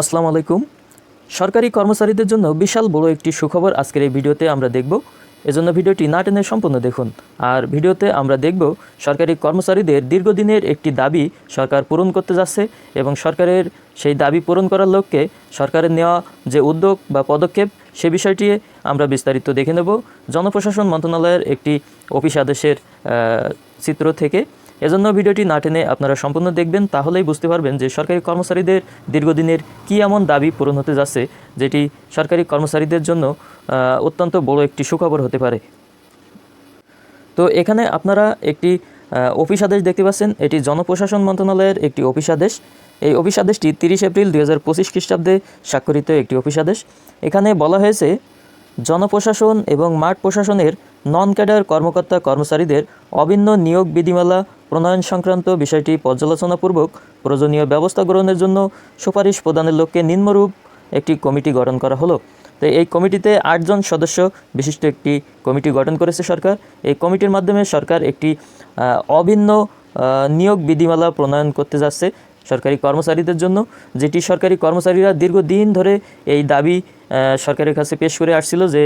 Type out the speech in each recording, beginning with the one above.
আসসালামু আলাইকুম। সরকারি কর্মচারীদের জন্য বিশাল বড় একটি সুখবর আজকের এই ভিডিওতে আমরা দেখব। এজন্য ভিডিওটি না টেনে সম্পূর্ণ দেখুন। আর ভিডিওতে আমরা দেখব সরকারি কর্মচারীদের দীর্ঘদিনের একটি দাবি সরকার পূরণ করতে যাচ্ছে এবং সরকারের সেই দাবি পূরণ করার লক্ষ্যে সরকারের নেওয়া যে উদ্যোগ বা পদক্ষেপ, সে বিষয়টি আমরা বিস্তারিত দেখে নেব। জনপ্রশাসন মন্ত্রণালয়ের একটি অফিস আদেশের চিত্র থেকে। এজন্য ভিডিওটি না টেনে আপনারা সম্পূর্ণ দেখবেন, তাহলেই বুঝতে পারবেন যে সরকারি কর্মচারীদের দীর্ঘদিনের কী এমন দাবি পূরণ হতে যাচ্ছে, যেটি সরকারি কর্মচারীদের জন্য অত্যন্ত বড় একটি সুখবর হতে পারে। তো এখানে আপনারা একটি অফিস আদেশ দেখতে পাচ্ছেন, এটি জনপ্রশাসন মন্ত্রণালয়ের একটি অফিস আদেশ। এই অফিস আদেশটি তিরিশ এপ্রিল দুই হাজার পঁচিশ খ্রিস্টাব্দে স্বাক্ষরিত একটি অফিস আদেশ। এখানে বলা হয়েছে, জনপ্রশাসন এবং মাঠ প্রশাসনের নন ক্যাডার কর্মকর্তা কর্মচারীদের অভিন্ন নিয়োগ বিধিমালা প্রণয়ন সংক্রান্ত বিষয়টি পর্যালোচনাপূর্বক প্রয়োজনীয় ব্যবস্থা গ্রহণের জন্য সুপারিশ প্রদানের লক্ষ্যে নিম্নরূপ একটি কমিটি গঠন করা হলো। তো এই কমিটিতে আটজন সদস্য, বিশিষ্ট একটি কমিটি গঠন করেছে সরকার। এই কমিটির মাধ্যমে সরকার একটি অভিন্ন নিয়োগ বিধিমালা প্রণয়ন করতে যাচ্ছে সরকারি কর্মচারীদের জন্য, যেটি সরকারি কর্মচারীরা দীর্ঘদিন ধরে এই দাবি সরকারের কাছে পেশ করে আসছিল যে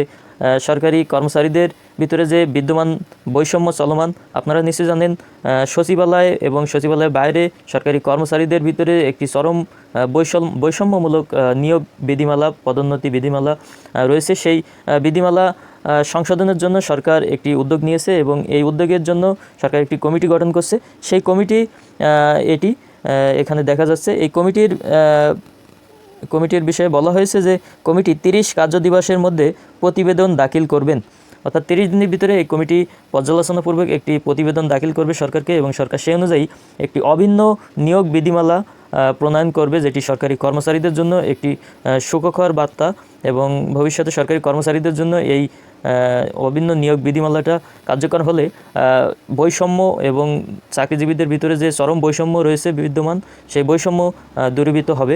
সরকারি কর্মচারীদের ভিতরে যে বিদ্যমান বৈষম্য চলমান, আপনারা নিশ্চয়ই জানেন সচিবালয় এবং সচিবালয়ের বাইরে সরকারি কর্মচারীদের ভিতরে একটি চরম বৈষম্য, বৈষম্যমূলক নিয়োগ বিধিমালা, পদোন্নতি বিধিমালা রয়েছে। সেই বিধিমালা সংশোধনের জন্য সরকার একটি উদ্যোগ নিয়েছে এবং এই উদ্যোগের জন্য সরকার একটি কমিটি গঠন করছে। সেই কমিটি এটি এখানে দেখা যাচ্ছে। এই কমিটির কমিটির বিষয়ে বলা হয়েছে যে কমিটি তিরিশ কার্য দিবসের মধ্যে প্রতিবেদন দাখিল করবেন। অর্থাৎ তিরিশ দিনের ভিতরে এই কমিটি পর্যালোচনাপূর্বক একটি প্রতিবেদন দাখিল করবে সরকারকে এবং সরকার সেই অনুযায়ী একটি অভিন্ন নিয়োগ বিধিমালা প্রণয়ন করবে যেটি সরকারি কর্মচারীদের জন্য একটি সুখকর বার্তা এবং ভবিষ্যতে সরকারি কর্মচারীদের জন্য এই অভিন্ন নিয়োগ বিধিমালাটা কার্যকর হলে বৈষম্য এবং চাকরিজীবীদের ভিতরে যে চরম বৈষম্য রয়েছে বিদ্যমান, সেই বৈষম্য দূরীভূত হবে।